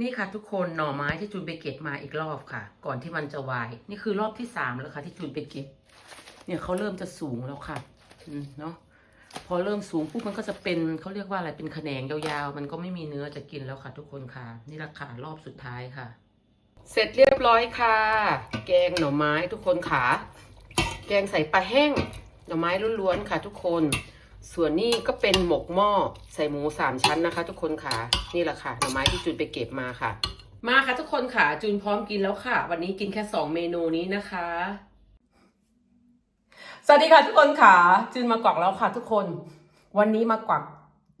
นี่ค่ะทุกคนหน่อไม้ที่จูนไปเก็บมาอีกรอบค่ะ ก่อนที่มันจะวาย นี่คือรอบที่สามแล้วค่ะ ที่จูนไปเก็บ เนี่ยเขาเริ่มจะสูงแล้วค่ะอืมเนาะพอเริ่มสูงปุ๊บมันก็จะเป็นเขาเรียกว่าอะไรเป็นแขนงยาวๆ มันก็ไม่มีเนื้อจะกินแล้วค่ะ ทุกคนค่ะ นี่ราคารอบสุดท้ายค่ะ เสร็จเรียบร้อยค่ะ แกงหน่อไม้ทุกคนค่ะ แกงใส่ปลาแห้งหน่อไม้ล้วนๆค่ะ ทุกคน ส่วนนี้ก็เป็นหมกหม้อใส่หมูสามชั้นนะคะ ทุกคนค่ะ นี่แหละค่ะหน่อไม้ที่จูนไปเก็บมาค่ะ มาค่ะทุกคนค่ะ จูนพร้อมกินแล้วค่ะ วันนี้กินแค่สองเมนูนี้นะคะ สวัสดีค่ะทุกคนค่ะ จูนมากวักแล้วค่ะทุกคน วันนี้มากวัก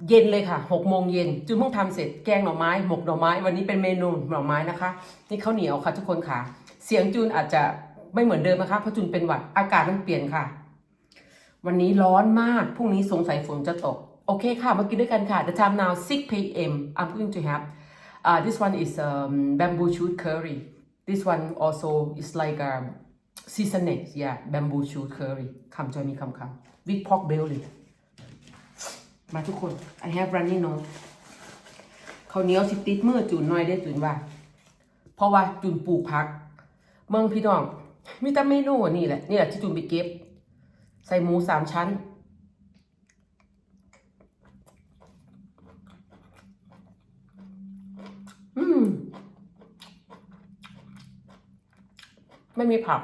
เย็นเลยค่ะหกโมงเย็นจูนเพิ่งทำเสร็จแกงหน่อไม้ หมกหน่อไม้ วันนี้เป็นเมนูหน่อไม้นะคะ นี่ข้าวเหนียวค่ะ ทุกคนค่ะ เสียงจูนอาจจะไม่เหมือนเดิมนะคะเพราะจูนเป็นหวัดอากาศมันเปลี่ยนค่ะ วันนี้ร้อนมาก พรุ่งนี้สงสัยฝนจะตก โอเคค่ะ มากินด้วยกันค่ะ The time now 6 p.m. I'm going to have uh, this one is um, bamboo shoot curry this one also is like um, seasoned yeah bamboo shoot curry come join me come come with pork belly มาทุกคน I have running nose เขาเหนียวสิติดมือจูนน่อยได้จูนว่า เพราะว่าจูนปลูกพัก เมืองพี่น้องมีแต่เมนูนี่แหละนี่แหละที่จูนไปเก็บ ใส่หมูสามชั้น อืม ไม่มีผัก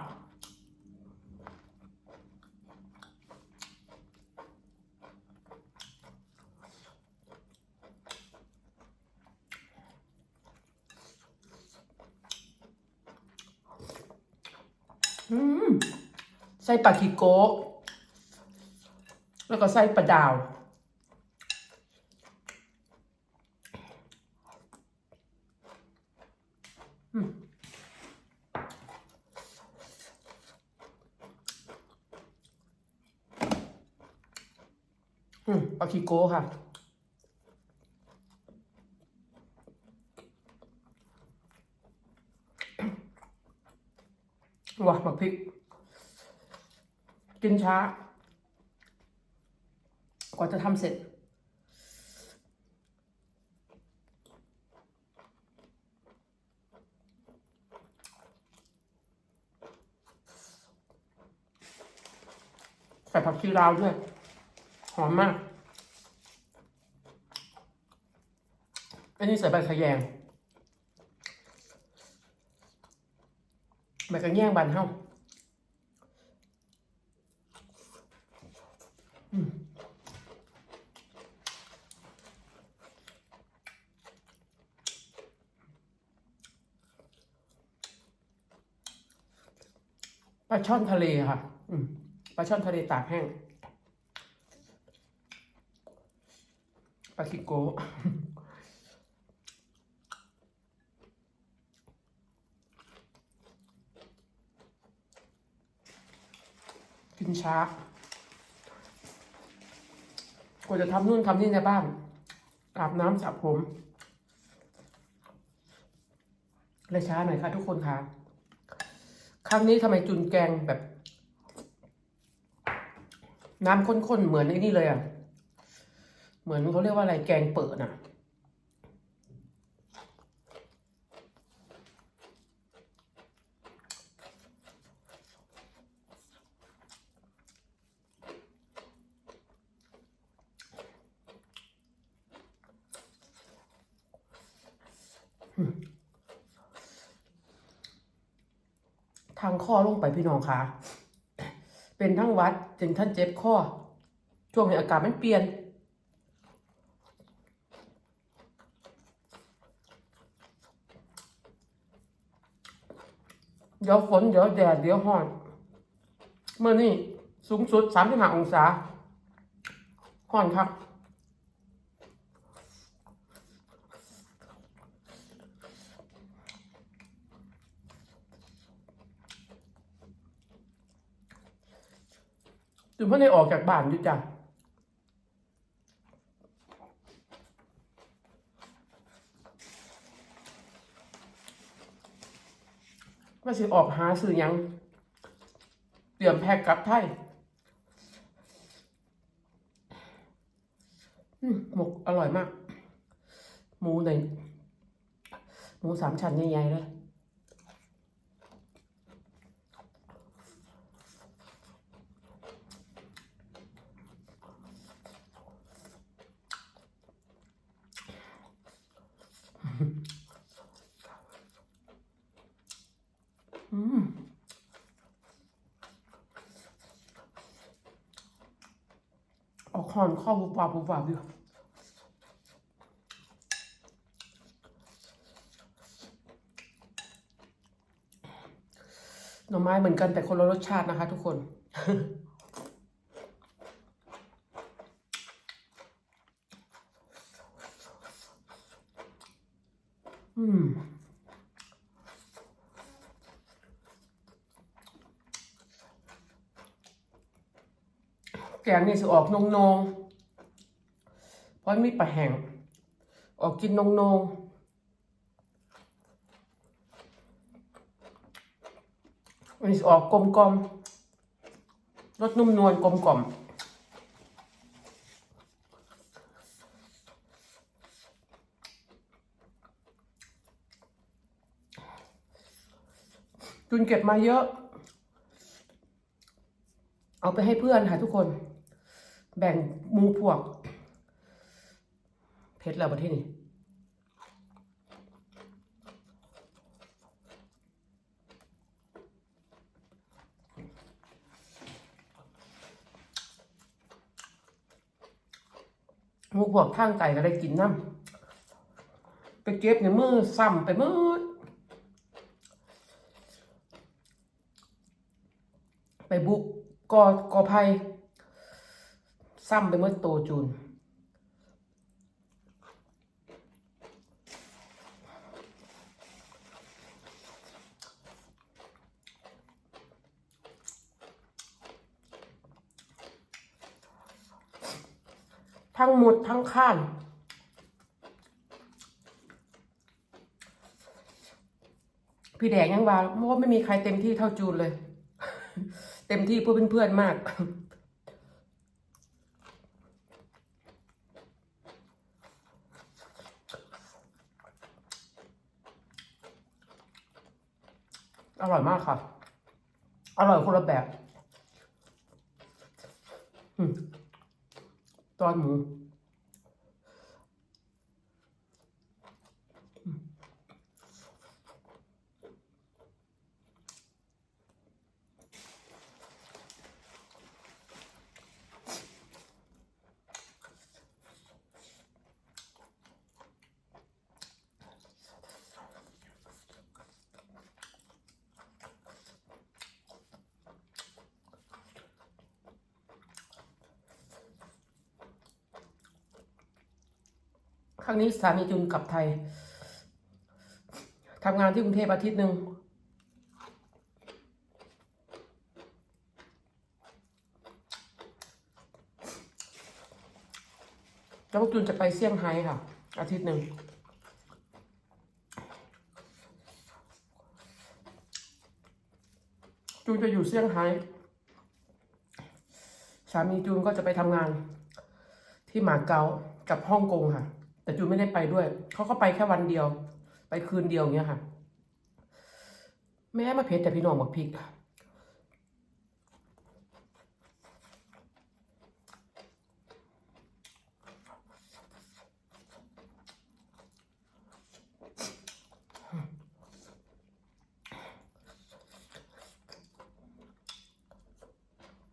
อืม ใส่ปลาคิโกะ แล้วก็ใส่ปลาดาว อืมอืมปลาคิโกะค่ะ ว้าหมักพริก กินช้า กว่าจะทำเสร็จ ใส่ผักชีลาวด้วย หอมมาก อันนี้ใส่ใบขะแยงใบกระแยงบานเฮา ลาช่อนทะเลค่ะปลาช่อนทะเลตากแห้งปลาคิโกกินช้ากว่าจะทำนู่นทำนี่ในบ้านอาบน้ำสระผมเลยช้าหน่อยค่ะทุกคนค่ะ ครั้งนี้ทำไมจุนแกงแบบ น้ำข้นๆ เหมือนไอ้นี่เลยอะ เหมือนเขาเรียกว่าอะไรแกงเปิดน่ะ ทางข้อลงไปพี่น้องค่ะเป็นทั้งวัดจนท่านเจ็บข้อ ช่วงนี้อากาศมันเปลี่ยน เดี๋ยวฝน เดี๋ยวแดด เดี๋ยวห้อน เมื่อนี่สูงสุดสามสิบห้าองศาห้อนครับ จุนเพิ่งได้ออกจากบ้านอยู่จ้ะว่าสิออกหาซื้อยัง เตรียมแพ็กกลับไทยหมกอร่อยมาก หมูในหมูสามชั้นใหญ่ๆเลย อืมออก หอนข้าวบุบวับบุบวับอยู่หน่อไม้เหมือนกันแต่คนละรสชาตินะคะ ทุกคนอืม แกงนี่สิออกนงนงๆเพราะมีปลาแห้งออกกินนงนงๆอันนี้สิออกกลมกลมๆรสนุ่มนวลกลมกล่อมจุนเก็บมาเยอะ เอาไปให้เพื่อนค่ะทุกคน แบ่งมูพวก เพชรแล้วประเทศนี้มูพวกทางไก่ก็ได้กินน้ำไปเก็บในมือซ้ำไปมืดไปบุกกอกอไผ่ ซ้ำไปเมื่อโตจูน ทั้งหมดทั้งข้านพี่แดงยังว่าว่าไม่มีใครเต็มที่เท่าจูนเลย เต็มที่เพื่อเพื่อนๆมาก อร่อยมากค่ะ อร่อยคนละแบบตอนหมู ครั้งนี้สามีจุนกลับไทยทำงานที่กรุงเทพอาทิตย์หนึ่งแล้วพวกจุนจะไปเซี่ยงไฮ้ค่ะ อาทิตย์หนึ่งจูนจะอยู่เซี่ยงไฮ้สามีจูนก็จะไปทำงานที่หมาเก๊ากับฮ่องกงค่ะ แต่จูนไม่ได้ไปด้วย เขาก็ไปแค่วันเดียว ไปคืนเดียวอย่างเงี้ยค่ะ แม่มาเพชรแต่พี่น้องบักพริก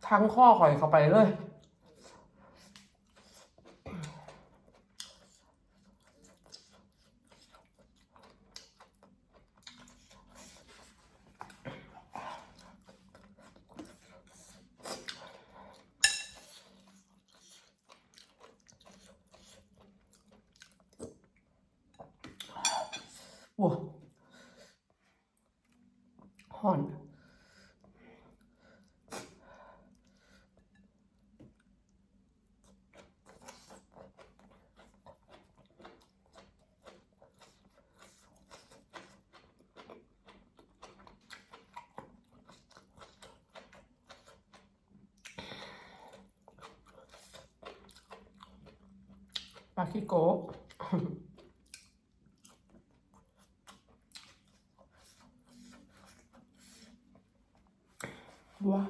ทั้งข้อข่อยเข้าไปเลย ว้า ห่อนปาคิโกะ ว้า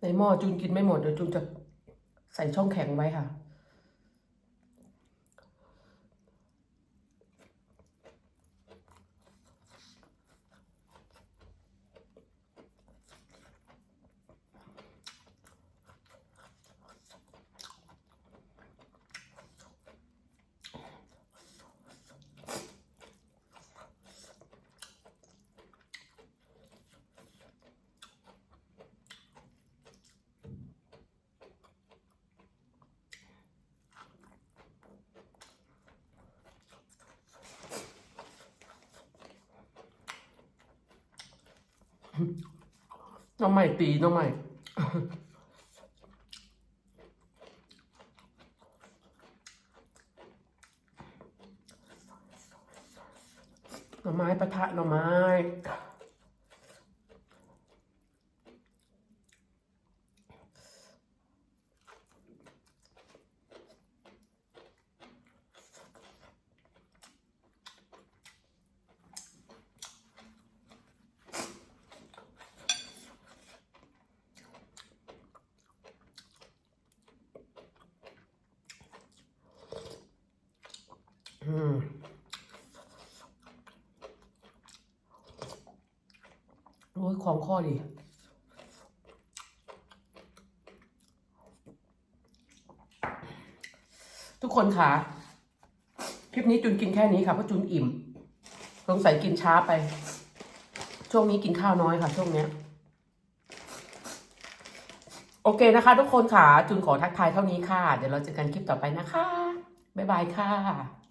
ในหม้อจุนกินไม่หมดเดี๋ยวจุนจะใส่ช่องแข็งไว้ค่ะ น้องใหม่ตีน้องใหม่หน่อไม้ปะทะหน่อไม้ อืม โอ้ยของข้อดีทุกคนค่ะ คลิปนี้จุนกินแค่นี้ค่ะเพราะจุนอิ่มสงสัยกินช้าไป ช่วงนี้กินข้าวน้อยค่ะ ช่วงเนี้ย โอเคนะคะ ทุกคนค่ะ จุนขอทักทายเท่านี้ค่ะ เดี๋ยวเราเจอกันคลิปต่อไปนะคะ บ๊ายบายค่ะ